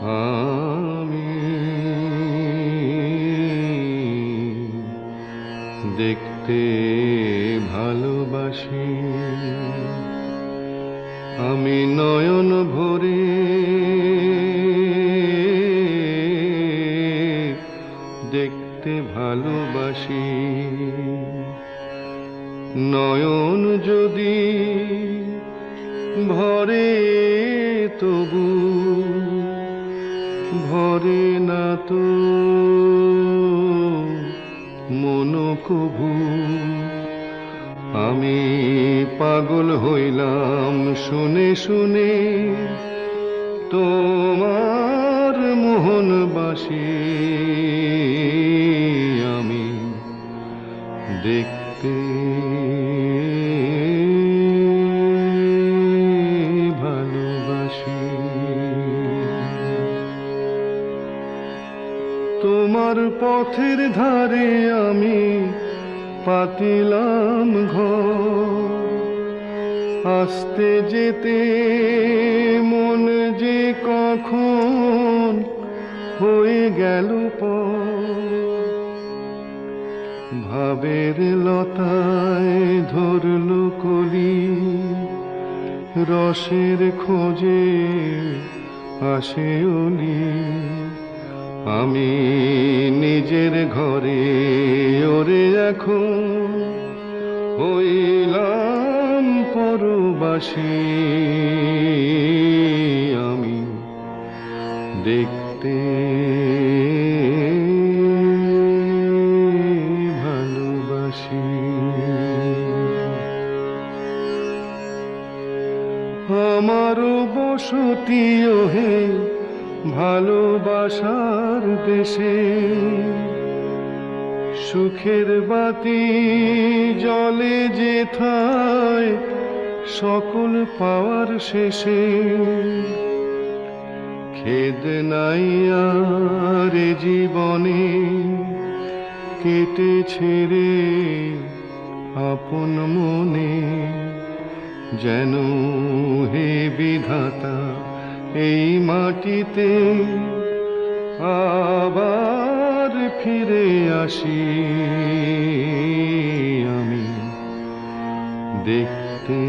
আমি দেখতে ভালোবাসি। আমি নয়ন ভরে দেখতে ভালোবাসি। নয়ন যদি ভরে তবু ভরে না তো। মন কভু আমি পাগল হইলাম শুনে শুনে তোমার মোহনবাসী। তোমার পথের ধারে আমি পাতিলাম ঘর। আসতে যেতে মন যে কখন হয়ে গেল ভাবের লতায় ধরল কলি, রসের খোঁজে আসে অলি। আমি নিজের ঘরে ওরে এখন হইলাম পরবাসী। আমি দেখতে ভালোবাসি। আমারও বসতি হে ভালোবাসার দেশে সুখের বাতি জলে যেথায় সকল পাওয়ার শেষে। খেদ নাই আর জীবনে কেটে ছেড়ে আপন মনে যেন হে বিধাতা এই মাটিতে আবার ফিরে আসি আমি। দেখতে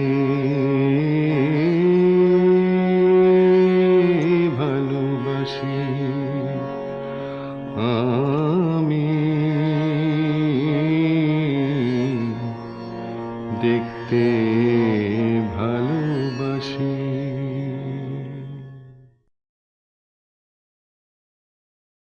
ভালোবাসি আমি। দেখতে